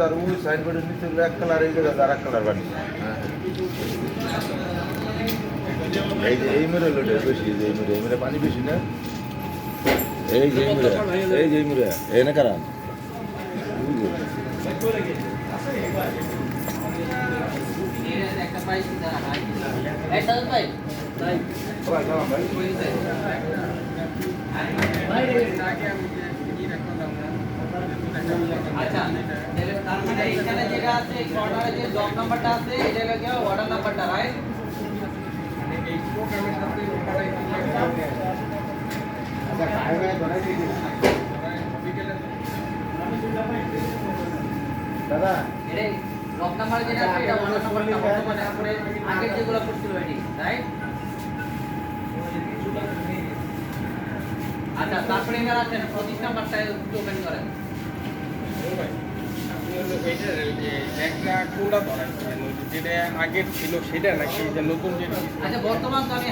তার ওই সাইনবোর্ডের নিচে এক কালার এই আর এক কালার বাড়ি এই যে, এই মেরে লোটে বেশি যে, এই মেরে এই মেরে পানি বেশি না? এই যে মেরে এই যে একটা আচ্ছা, তার মানে এখানে যেটা আছে, এই যে আছে, এটা দাদা এটাই লক নাম্বার যেটা আছে এটা number বর্তমানে আগের যেগুলো করছিল এটি, right? আচ্ছা তারপরে এবার আছেন পঁচিশ নাম্বারটা ওপেন করেন। একটা কোনটা ধরা যেটা আগের ছিল সেটা নাকি যে নতুন যেটা আচ্ছা বর্তমান আমি